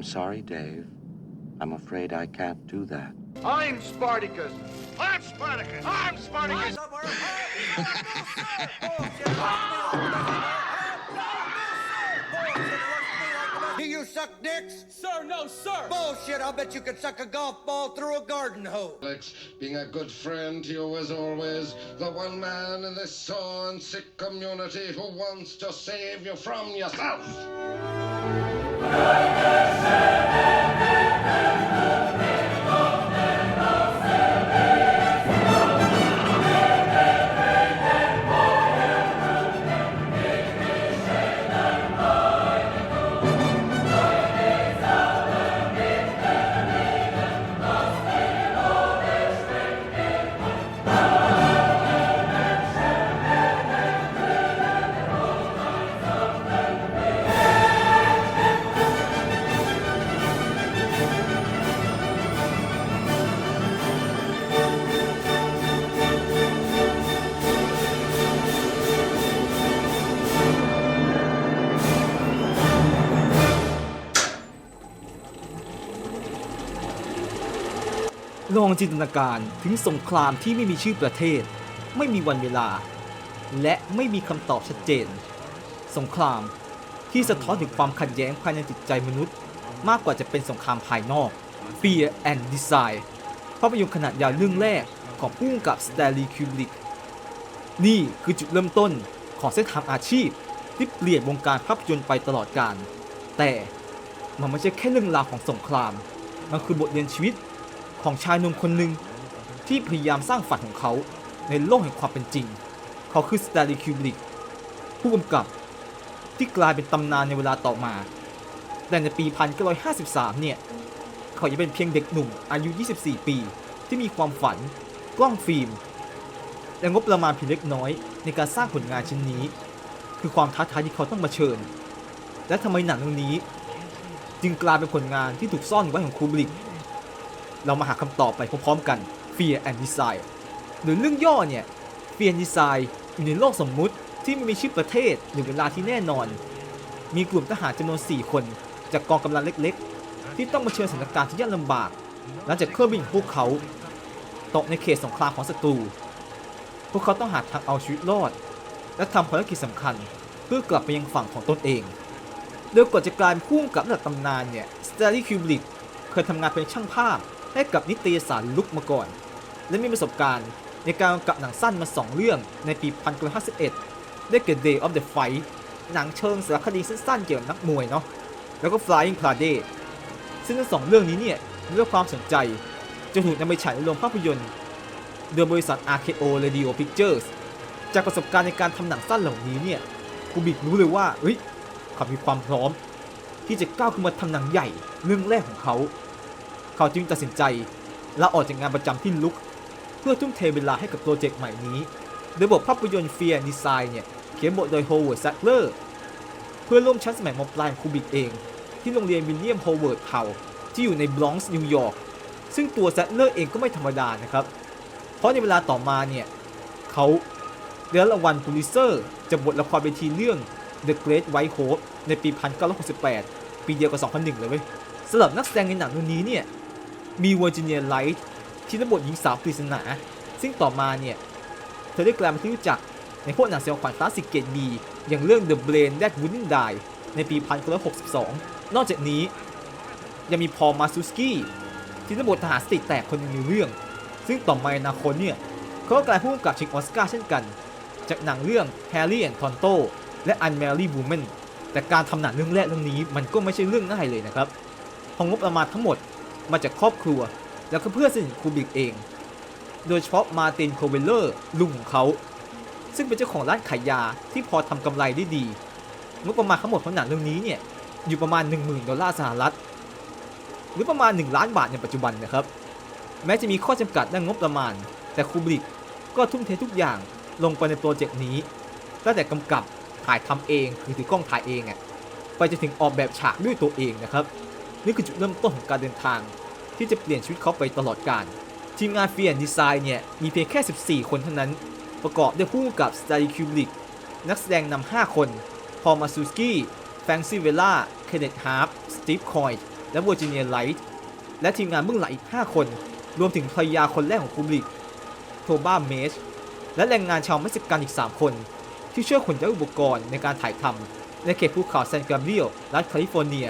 I'm sorry, Dave. I'm afraid I can't do that. I'm Spartacus. I'm Spartacus. I'm Spartacus. Do you suck dicks? Sir, no, sir! Bullshit, I'll bet you could suck a golf ball through a garden hose. Alex, being a good friend to you as always, the one man in this sore and sick community who wants to save you from yourself. Україна живе! ลองจินตนาการถึงสงครามที่ไม่มีชื่อประเทศ ไม่มีวันเวลา และไม่มีคำตอบชัดเจน สงครามที่สะท้อนถึงความขัดแย้งภายในจิตใจมนุษย์ มากกว่าจะเป็นสงครามภายนอก Fear and Desire ภาพยนตร์ขนาดยาวเรื่องแรกของผู้กำกับส t ต n ลีย์คิวบิกนี่คือจุดเริ่มต้นของเส้นทางอาชีพที่เปลี่ยนวงการภาพยนตร์ไปตลอดกาลแต่มันไม่ใช่แค่เรื่องราวของสงคราม มันคือบทเรียนชีวิต ของชายหนุ่มคนหนึ่งที่พยายามสร้างฝันของเขาในโลกแห่งความเป็นจริง เขาคือสต n ลีย์คิวบิกผู้กำกับที่กลายเป็นตำนานในเวลาต่อมา แต่ในปี 1953 เนี่ย เขายังเป็นเพียงเด็กหนุ่มอายุ 24 ปี ที่มีความฝัน กล้องฟิล์ม และงบประมาณเพียงเล็กน้อยในการสร้างผลงานชิ้นนี้ คือความท้าทายที่เขาต้องมาเชิญ และทำไมหนังเรื่องนี้ จึงกลายเป็นผลงานที่ถูกซ่อนไว้ของคูบริก เรามาหาคำตอบไปพร้อมๆกัน Fear and Desire หรือเรื่องย่อเนี่ย Fear and Desire อยู่ในโลกสมมุติที่ไม่มีชื่อประเทศหรือเวลาที่แน่นอน มีกลุ่มทหารจำนวน 4 คน จากกองกำลังเล็กๆ ที่ต้องมาเชิญสถานการณ์ที่ยากลำบาก หลังจากเครื่องบินของพวกเขา ตกในเขตสงครามของศัตรู พวกเขาต้องหาทางเอาชีวิตรอด และทำภารกิจสำคัญเพื่อกลับไปยังฝั่งของตนเองโดยก่อนจะกลายเป็นผู้กำกับระดับตำนานเนี่ยส t ต n ลีย์คิวบริกเคยทำงานเป็นช่างภาพ ให้กับนิตยสารลุกมาก่อน และมีประสบการณ์ในการกำกับหนังสั้นมา 2 เรื่องในปี 1951 ได้แก่ Day of the Fight หนังเชิงสารคดีสั้นๆเกี่ยวกับนักมวยเนาะ แล้วก็ Flying Parade ซึ่งทั้งสองเรื่องนี้เนี่ยด้รับความสนใจจนถูกนำไปฉายในโรงภาพยนตร์ โดยบริษัท RKO Radio Pictures จากประสบการณ์ในการทำหนังสั้นเหล่านี้เนี่ยคูบิกรู้เลยว่าเฮ้ยเขามีความพร้อม ที่จะก้าวขึ้นมาทำหนังใหญ่เรื่องแรกของเขา เขาจึงตัดสินใจลาออกจากงานประจำที่ลุก เพื่อทุ่มเทเวลาให้กับโปรเจกต์ใหม่นี้ โดยบทภาพยนตร์ Fear and Design เนี่ย เขียนบทโดย Howard Sattler เพื่อร่วมชั้นสมัยมปลายของคูบิกเอง ที่โรงเรียนวิลเลียมโฮเวิร์ดเฮาที่อยู่ในบรอนซ์นิวยอร์กซึ่งตัว Sattler เองก็ไม่ธรรมดานะครับ เพราะในเวลาต่อมาเนี่ยเขาได้รับรางวัลพูลิเซอร์จากบทละครเวทีเรื่อง The Great White Hope ในปี 1968 ปีเดียวกับ 2001 เลยเว้ยสำหรับนักแสดงในหนังเรื่องนี้เนี่ย มีเวอร์จิเนียไลท์ที่รับบทหญิงสาวปริศนา ซึ่งต่อมาเนี่ย เธอได้กลายเป็นที่รู้จักในพวกหนังสยองขวัญคลาสสิกเกรดบีอย่างเรื่อง The Brain That Wouldn't Die ในปี 1962 นอกจากนี้ยังมีพอมาซูสกี้ที่รับบททหารสติแตกคนหนึงในเรื่อง ซึ่งต่อมาในอนาคตเนี่ยเขาก็กลายผู้กำกับชิงออสการ์เช่นกัน จากหนังเรื่อง Harry and Tonto และ Unmarried Woman แต่การทำหนังเรื่องแรกเรื่องนี้มันก็ไม่ใช่เรื่องง่ายเลยนะครับเพองงบประมาณทั้งหมด มาจากครอบครัว แล้วก็เพื่อนสนิทคูบิกเอง โดยเฉพาะมาร์ตินโคเวลเลอร์ลุงของเขา ซึ่งเป็นเจ้าของร้านขายยาที่พอทำกำไรได้ดีงบประมาณทั้งหมดของหนังเรื่องนี้เนี่ยอยู่ประมาณ 10,000ดอลลาร์สหรัฐหรือประมาณ 1 ล้านบาทในปัจจุบันนะครับ แม้จะมีข้อจำกัดด้านงบประมาณ แต่คูบริกก็ทุ่มเททุกอย่างลงไปในโปรเจกต์นี้ ตั้งแต่กำกับถ่ายทำเองคือถือกล้องถ่ายเองอะไปจนถึงออกแบบฉากด้วยตัวเองนะครับ นี่คือจุดเริ่มต้นของการเดินทาง ที่จะเปลี่ยนชีวิตเขาไปตลอดกาลทีมงานเฟียนดีไซน์เนี่ย มีเพียงแค่ 14 คนเท่านั้น ประกอบด้วยผู้กำกับสไตล์คิวบิกนักแสดงนำ5 คน พอลมาซูสกี้แฟรงซิเวล่า เคเนตฮาร์ฟสตีฟคอยด์และเวอร์จิเนียไลท์ และทีมงานเบื้องหลังอีก 5 คน รวมถึงภรรยาคนแรกของคูบริก โทบ้าเมช และแรงงานชาวเม็กซิกันอีก 3 คน ที่ช่วยขนย้ายอุปกรณ์ในการถ่ายทำในเขตภูเขาแซนกราเบรียลรัฐแคลิฟอร์เนีย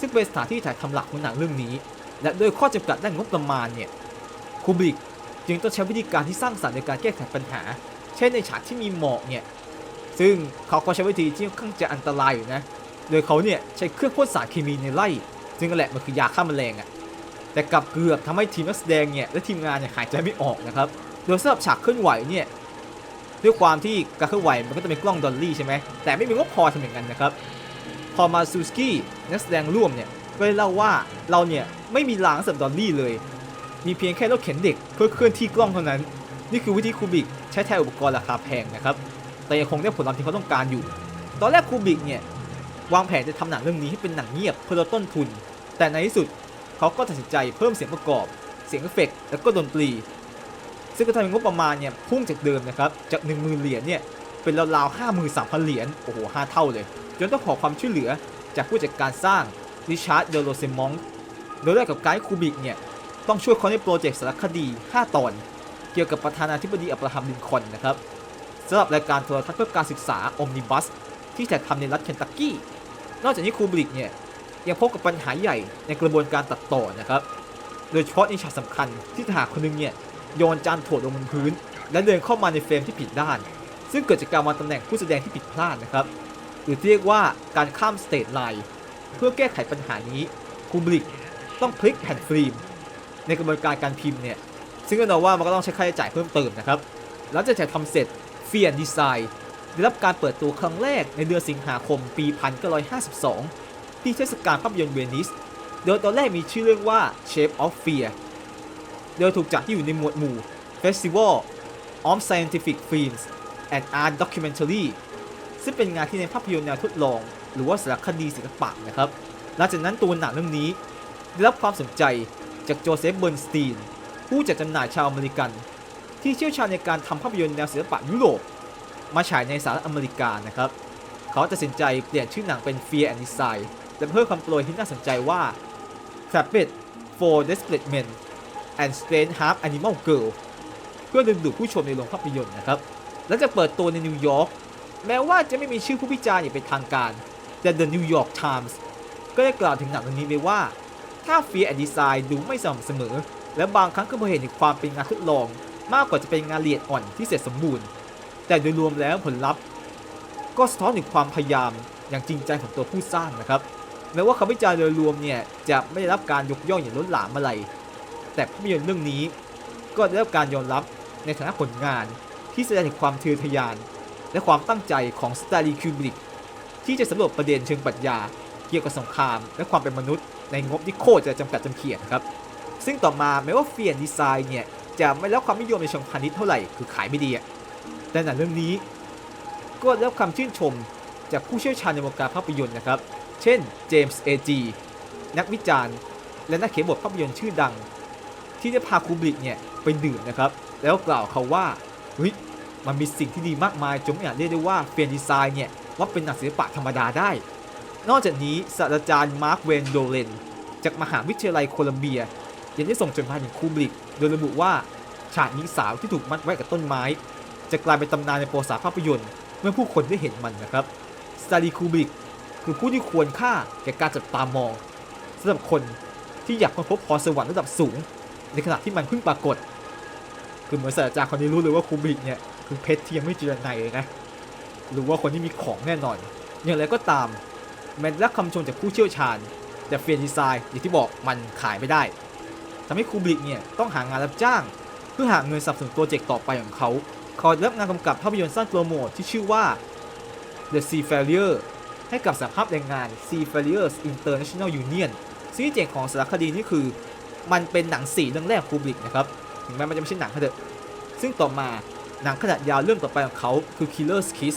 ซึ่งเป็นสถานที่ถ่ายทำหลักของหนังเรื่องนี้ และด้วยข้อจำกัดด้านงบประมาณเนี่ยคูบริกจึงต้องใช้วิธีการที่สร้างสรรค์ในการแก้ไขปัญหา เช่นในฉากที่มีหมอกเนี่ย ซึ่งเขาก็ใช้วิธีที่ค่อนข้างจะอันตรายอยู่นะ โดยเขาเนี่ยใช้เครื่องพ่นสารเคมีในไร่ ซึ่งแหละมันคือยาฆ่าแมลงอะแต่กลับเกือบทำให้ทีมนักแสดงเนี่ยและทีมงานเนี่ยหายใจไม่ออกนะครับ โดยสำหรับฉากเคลื่อนไหวเนี่ยด้วยความที่การเคลื่อนไหวมันก็จะเป็นกล้องดอลลี่ใช่ไหมแต่ไม่มีงบพอทำอย่างนั้นนะครับ พอมาซูสกี้นักแสดงร่วมเนี่ยก็ได้เล่าว่าเราเนี่ยไม่มีรางสำหรับดอลลี่เลย มีเพียงแค่รถเข็นเด็กเพื่อเคลื่อนที่กล้องเท่านั้น นี่คือวิธีคูบิกใช้แทนอุปกรณ์ราคาแพงนะครับ แต่ยังคงได้ผลลัพธ์ที่เขาต้องการอยู่ ตอนแรกคูบิกเนี่ยวางแผนจะทำหนังเรื่องนี้ให้เป็นหนังเงียบเพื่อลดต้นทุน แต่ในที่สุดเขาก็ตัดสินใจเพิ่มเสียงประกอบ เสียงเอฟเฟกต์แล้วก็ดนตรี ซึ่งก็ทำให้งบประมาณเนี่ยพุ่งจากเดิมนะครับจาก 1 0,000 เหรียญเนี่ยเป็นราวๆ53,000เหรียญโอ้โหห้าเท่าเลย จนต้องขอความช่วยเหลือจากผู้จัดการสร้างริชาร์ดเดโรเซมองโดยได้กับไกด์คูบิกเนี่ยต้องช่วยเขาในโปรเจกต์สารคดี 5 ตอน เกี่ยวกับประธานาธิบดีอับราฮัมลินคอนนะครับสำหรับรายการโทรทัศน์เพื่อการศึกษาอมนิบัสที่ถ่ายทำในรัฐเคนตักกี้ นอกจากนี้คูบริกเนี่ยยังพบกับปัญหาใหญ่ในกระบวนการตัดต่อนะครับ โดยเฉพาะในฉากสำคัญที่ทหารคนหนึงเนี่ยโยนจานถั่วลงบนพื้น และเดินเข้ามาในเฟรมที่ผิดด้าน ซึ่งเกิดจากการวางตำแหน่งผู้แสดงที่ผิดพลาดนะครับ หรือเรียกว่าการข้ามสเตทไลน์เพื่อแก้ไขปัญหานี้คูบริกต้องพลิกแผ่นฟิล์มในกระบวนการการพิมพ์เนี่ย ซึ่งก็เดาว่ามันก็ต้องใช้ค่าใช้จ่ายเพิ่มเติมนะครับ หลังจากถ่ทำเสร็จเฟียนดีไซน์ได้รับการเปิดตัวครั้งแรกในเดือนสิงหาคมปี 1952 ที่เทศกาลภาพยนตร์เวนิส โดยตอนแรกมีชื่อเรื่องว่า Shape of Fear โดยถูกจัดที่อยู่ในหมวดหมู่ Festival of Scientific Films and Art Documentary ซึ่งเป็นงานที่ในภาพยนตร์แนวทดลอง หรือว่าสารคดีศิลปะนะครับ หลังจากนั้นตัวหนังเรื่องนี้ ได้รับความสนใจจากโจเซฟเบิร์นสตีน ผู้จัดจำหน่ายชาวอเมริกัน ที่เชี่ยวชาญในการทำภาพยนตร์แนวศิลปะยุโรป มาฉายในสหรัฐอเมริกานะครับ เขาตัดสินใจเปลี่ยนชื่อหนังเป็น Fear and Design และเพิ่มคำโปรยที่น่าสนใจว่า Trapped for Desperate Men and Strange Half Animal Girl เพื่อดึงดูดผู้ชมในโรงภาพยนตร์นะครับ และจะเปิดตัวในนิวยอร์ก แม้ว่าจะไม่มีชื่อผู้วิจารณ์อย่างเป็นทางการ แต่ The New York Times ก็ได้กล่าวถึงหนังเรื่องนี้ไว้ว่า ถ้า Fear and Design ดูไม่สม่ำเสมอ และบางครั้งก็พอเห็นถึงความเป็นงานทดลอง มากกว่าจะเป็นงานละเอียดอ่อนที่เสร็จสมบูรณ์ แต่โดยรวมแล้วผลลัพธ์ ก็สะท้อนถึงความพยายามอย่างจริงใจของตัวผู้สร้างนะครับแม้ว่าคำวิจารณ์โดยรวมเนี่ยจะไม่ได้รับการยกย่องอย่างล้นหลามอะไร แต่ภาพยนตร์เรื่องนี้ก็ได้รับการยอมรับในฐานะผลงานที่แสดงถึงความทะเยอทะยาน และความตั้งใจของสตาลีคิวบริกที่จะสำรวจประเด็นเชิงปรัชญา เกี่ยวกับสงคราม และความเป็นมนุษย์ ในงบที่โคตรจะจำกัดจำเขียนครับ ซึ่งต่อมาแม้ว่าเฟียนดีไซน์เนี่ย จะไม่รับความนิยมในเชิงพาณิชย์เท่าไหร่คือขายไม่ดีแต่หนังเรื่องนี้ ก็ได้รับคำชื่นชมจากผู้เชี่ยวชาญในวงการภาพยนตร์นะครับ เช่นเจมส์เอจีนักวิจารณ์ และนักเขียนบทภาพยนตร์ชื่อดัง ที่ได้พาคูบริกเนี่ยไปดื่มนะครับ แล้วกล่าวเขาว่าเฮ้ย มันมีสิ่งที่ดีมากมายจนไม่อาจเรียกได้ว่าเฟียนดีไซน์เนี่ยว่าเป็นหนังศิลปะธรรมดาได้ นอกจากนี้ศาสตราจารย์มาร์คเวนโดเลนจากมหาวิทยาลัยโคลัมเบีย ยังได้ส่งจดหมายถึงคูบริก โดยระบุว่าฉากหญิงสาวที่ถูกมัดไว้กับต้นไม้ จะกลายเป็นตำนานในประวัติศาสตร์ภาพยนตร์เมื่อผู้คนได้เห็นมันนะครับสตาลีคูบริกคือผู้ที่ควรค่าแก่การจับตามองสำหรับคนที่อยากค้นพบพรสวรรค์ระดับสูง ในขณะที่มันเพิ่งปรากฏ คือเหมือนศาสตราจารย์คนนี้รู้เลยว่าคูบริกเนี่ย คือเพชรที่ยังไม่เจอในเลยนะหรือว่าคนที่มีของแน่นอน อย่างไรก็ตามแม้รับคำชมจากผู้เชี่ยวชาญ แต่เฟียนดีไซน์อย่างที่บอกมันขายไม่ได้ทำให้คูบิกเนี่ยต้องหางานรับจ้าง เพื่อหาเงินสนับสนุนโปรเจกต์ต่อไปของเขาเขารับงานกำกับภาพยนตร์สั้นโปรโมทที่ชื่อว่า The Seafarer ให้กับสหภาพแรงงาน Seafarers International Union ซึ่งเจ๋งของสารคดีนี่คือ มันเป็นหนังสี่เรื่องแรกคูบิกนะครับถึงแม้มันจะไม่ใช่หนังก็เถอะซึ่งต่อมา หนังขนาดยาวเรื่องต่อไปของเขาคือ Killer's Kiss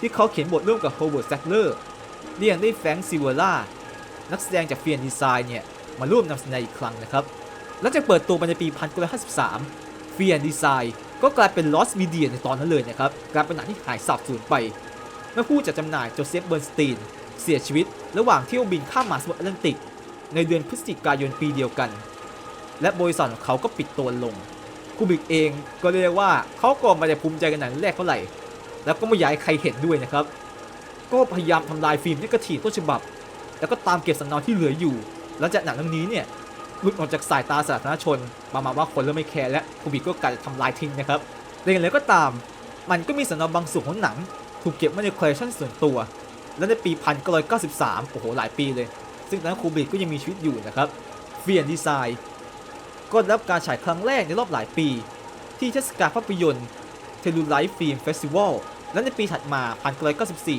ที่เขาเขียนบทร่วมกับ Howard Sackler เรียงได้แฟรงค์ซิเวล่านักแสดงจากเฟียนดีไซน์เนี่ยมาร่วมนำแสดงอีกครั้งนะครับหลังจากเปิดตัวมาในปี 1953 เฟียนดีไซน์ก็กลายเป็น Lost Media ในตอนนั้นเลยนะครับกลายเป็นหนังที่หายสาบสูญไปเมื่อผู้จัดจำหน่ายโจเซฟเบิร์นสตีนเสียชีวิต ระหว่างเที่ยวบินข้ามมหาสมุทรแอตแลนติก ในเดือนพฤศจิกายนปีเดียวกัน และบริษัทของเขาก็ปิดตัวลง คูบิกเองก็เรียกว่าเขาก็ไม่ได้ภูมิใจกับหนังแรกเท่าไหร่ แล้วก็ไม่อยากให้ใครเห็นด้วยนะครับ ก็พยายามทำลายฟิล์มนิกทีฟต้นฉบับ แล้วก็ตามเก็บสำเนาที่เหลืออยู่หลังจากหนังเรื่องนี้เนี่ยหลุดออกจากสายตาสาธารณชน ประมาณว่าคนเริ่มไม่แคร์และคูบิกก็กลายจะทำลายทิ้งนะครับแต่อย่างไรก็ตาม มันก็มีสำเนาบางส่วนของหนัง ถูกเก็บไว้ในคอลเลคชันส่วนตัว และในปี 1993 โอ้โหหลายปีเลย ซึ่งตอนนั้นคูบิกก็ยังมีชีวิตอยู่นะครับเฟียนดีไซน์ ก็ได้รับการฉายครั้งแรกในรอบหลายปี ที่เทศกาลภาพยนตร์เทลูไลฟ์ฟิล์มเฟสติวัลและในปีถัดมา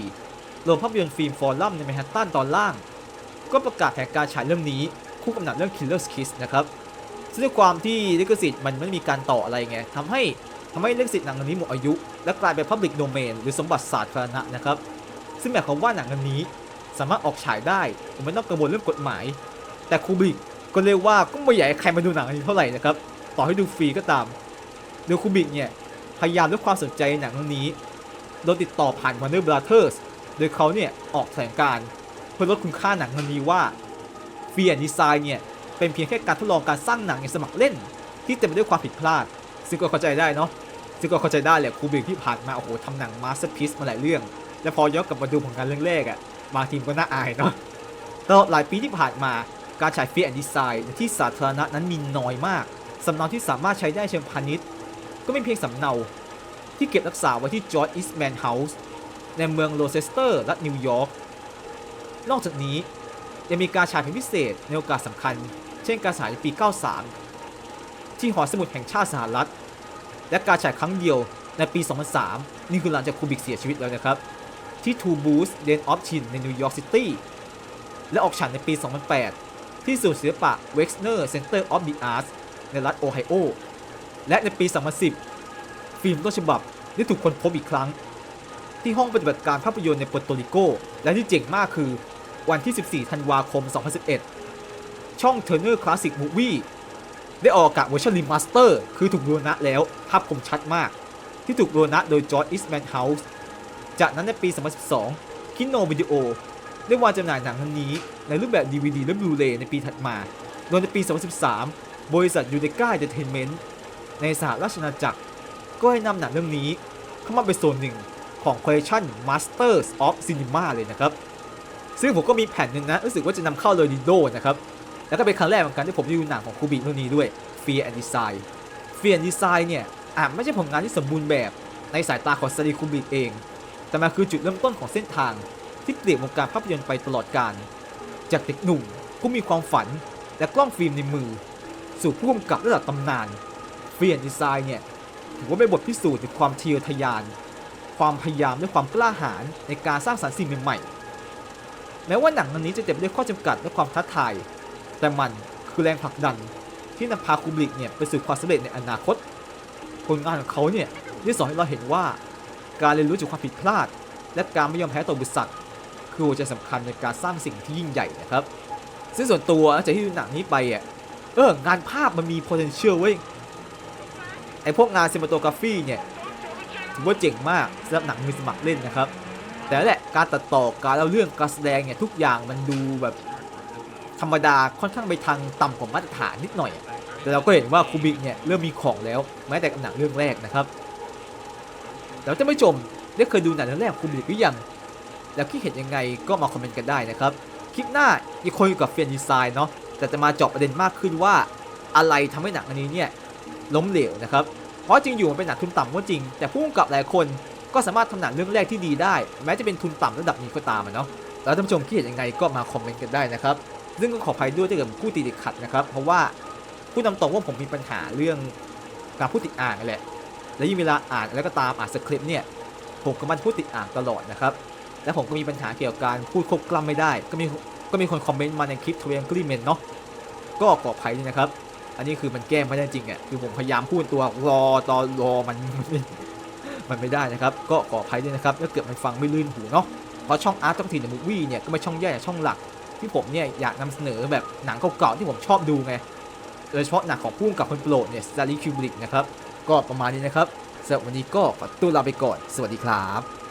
1994โรงภาพยนตร์ฟิล์มฟอรัมในแมนฮัตตันตอนล่าง ก็ประกาศแผนการฉายเรื่องนี้คู่กับหนังเรื่อง Killer's Kiss นะครับซึ่งด้วยความที่ลิขสิทธิ์มันไม่มีการต่ออะไรไงทำให้ทำให้ลิขสิทธิ์หนังเรื่องนี้หมดอายุ และกลายเป็น Public Domain หรือสมบัติสาธารณะนะครับ ซึ่งหมายความว่าหนังเรื่องนี้สามารถออกฉายได้โดยไม่ต้องกังวลเรื่องกฎหมาย แต่คูบิก ก็เรียกว่าก็ไม่อยากให้ใครมาดูหนังอันนี้เท่าไหร่นะครับ ต่อให้ดูฟรีก็ตามโดยคูบิกเนี่ย พยายามด้วยความสนใจในหนังเรื่องนี้ โดยติดต่อผ่าน Warner Brothers โดยเขาเนี่ย ออกแถลงการเพื่อลดคุณค่าหนังเรื่องนี้ว่าฟรีแอนดีไซน์เนี่ย เป็นเพียงแค่การทดลองการสร้างหนังอย่างสมัครเล่น ที่เต็มไปด้วยความผิดพลาด ซึ่งก็เข้าใจได้เนาะซึ่งก็เข้าใจได้แหละคูบิกที่ผ่านมาโอ้โหทำหนังมาสเตอร์พีซมาหลายเรื่อง และพอย้อนกลับมาดูผลงานเรื่องแรกอะบางทีมก็น่าอายเนาะตลอดหลายปีที่ผ่านมา การฉายฟีแอนดีไซน์ที่สาธารณะนั้นมีน้อยมาก สำเนาที่สามารถใช้ได้เชิงพาณิชย์ ก็ไม่เพียงสำเนาที่เก็บรักษาไว้ที่จอร์จอิสแมนเฮาส์ในเมืองโรเชสเตอร์รัฐนิวยอร์ก นอกจากนี้ยังมีการฉายเป็นพิเศษในโอกาสสำคัญ เช่นการฉายในปี 93 ที่หอสมุดแห่งชาติสหรัฐ และการฉายครั้งเดียวในปี 2003 นี่คือหลังจากคูบิกเสียชีวิตแล้วนะครับ ที่ Two Booths Lane of Chin ในนิวยอร์กซิตี้และออกฉายในปี 2008 ที่ศูนย์ศิลปะ Wexner Center of the Arts ในรัฐโอไฮโอ และในปี 2010 ฟิล์มต้นฉบับได้ถูกค้นพบอีกครั้ง ที่ห้องปฏิบัติการภาพยนตร์ในปัวโตริโก และที่เจ๋งมากคือวันที่ 14 ธันวาคม 2011 ช่อง Turner Classic Movie ได้ออกอากาศเวอร์ชันรีมาสเตอร์ คือถูกบูรณะแล้วภาพคมชัดมาก ที่ถูกบูรณะโดยจอร์จอิสแมนเฮาส์จากนั้นในปี 2012 คิโนวิดีโอ ได้วางจำหน่ายหนังเรื่องนี้ ในรูปแบบ DVD และ Blu-ray ในปีถัดมา โดยในปี 2013 บริษัทยูเดก้าเดเทนเมนต์ในสหราชอาณาจักร ก็ให้นำหนังเรื่องนี้ เข้ามาเป็นส่วนหนึ่งของคอลเลคชัน Masters of Cinema เลยนะครับ ซึ่งผมก็มีแผ่นหนึ่งนะ รู้สึกว่าจะนำเข้าเลยดิโดนะครับ แล้วก็เป็นครั้งแรกเหมือนกันที่ผมได้ดูหนังของคูบิเรื่องนี้ด้วย Fear and Design Fear and Design เนี่ยอาจไม่ใช่ผลงานที่สมบูรณ์แบบในสายตาของซารีคูบิเอง แต่มันคือจุดเริ่มต้นของเส้นทาง ที่เปลี่ยนวงการภาพยนตร์ไปตลอดกาลจากเด็กหนุ่มผู้มีความฝันและกล้องฟิล์มในมือ สู่ผู้กำกับระดับตำนาน Fear and Design เนี่ยถือว่าเป็นบทพิสูจน์ถึงความเทะเยทะยาน ความพยายามและความกล้าหาญในการสร้างสรรค์สิ่งใหม่ๆแม้ว่าหนังเรื่องนี้จะเต็มไปด้วยข้อจำกัดและความท้าทาย แต่มันคือแรงผลักดันที่นำพาคูบริกเนี่ยไปสู่ความสำเร็จในอนาคต ผลงานของเขาเนี่ยได้สอนให้เราเห็นว่า การเรียนรู้จากความผิดพลาด และการไม่ยอมแพ้ต่อบริษัท คือหัวใจสำคัญในการสร้างสิ่งที่ยิ่งใหญ่นะครับ ซึ่งส่วนตัวหลังจากที่ดูหนังนี้ไปอะเอองานภาพมันมี potential เว้ยไอพวกงาน cinematography เนี่ยถือว่าเจ๋งมากสำหรับหนังมือสมัครเล่นนะครับ แต่แหละการตัดต่อการเล่าเรื่องการแสดงเนี่ยทุกอย่างมันดูแบบธรรมดาค่อนข้างไปทางต่ำกว่ามาตรฐานนิดหน่อย แต่เราก็เห็นว่าคูบิกเนี่ยเริ่มมีของแล้วแม้แต่กับหนังเรื่องแรกนะครับแล้วจะไม่ชมได้เคยดูหนังเรื่องแรกคูบิกหรือยัง แล้วคิดเห็นยังไงก็มาคอมเมนต์กันได้นะครับ คลิปหน้ายังคงอยู่กับเฟียนดีไซน์เนาะแต่จะมาเจาะประเด็นมากขึ้นว่าอะไรทำให้หนังอันนี้เนี่ยล้มเหลวนะครับ เพราะจริงอยู่มันเป็นหนังทุนต่ำก็จริง แต่ผู้กำกับหลายคนก็สามารถทำหนังเรื่องแรกที่ดีได้ แม้จะเป็นทุนต่ำระดับนี้ก็ตามเนาะแล้วท่านผู้ชมคิดเห็นยังไงก็มาคอมเมนต์กันได้นะครับซึ่งก็ขออภัยด้วยถ้าเกิดผมพูดติดขัดนะครับ เพราะว่าพูดตามตรงว่าผมมีปัญหาเรื่องการพูดติดอ่างนั่นแหละ และยิ่งเวลาอ่านแล้วก็ตามอ่านสคริปต์เนี่ยผมก็มันพูดติดอ่างตลอดนะครับ และผมก็มีปัญหาเกี่ยวกับการพูดควบกล้ำไม่ได้ ก็มีก็มีคนคอมเมนต์มาในคลิปทเวนกลีเมนเนาะก็ขออภัยด้วยนะครับ อันนี้คือมันแก้ไม่ได้จริงอะคือผมพยายามพูดตัวรอตอนรอมันมันไม่ได้นะครับ ก็ขออภัยด้วยนะครับถ้าเกิดมันฟังไม่ลื่นหูเนาะเพราะช่องอาร์ตต้องทีในมูวี่เนี่ยก็ไม่ช่องแยกจากช่องหลัก ที่ผมเนี่ยอยากนำเสนอแบบหนังเก่าๆที่ผมชอบดูไงโดยเฉพาะหนังของผู้กำกับคนโปรดเนี่ยสตาร์ลีคิวบริกนะครับก็ประมาณนี้นะครับสำหรับวันนี้ก็ขอตัวลาไปก่อน สวัสดีครับ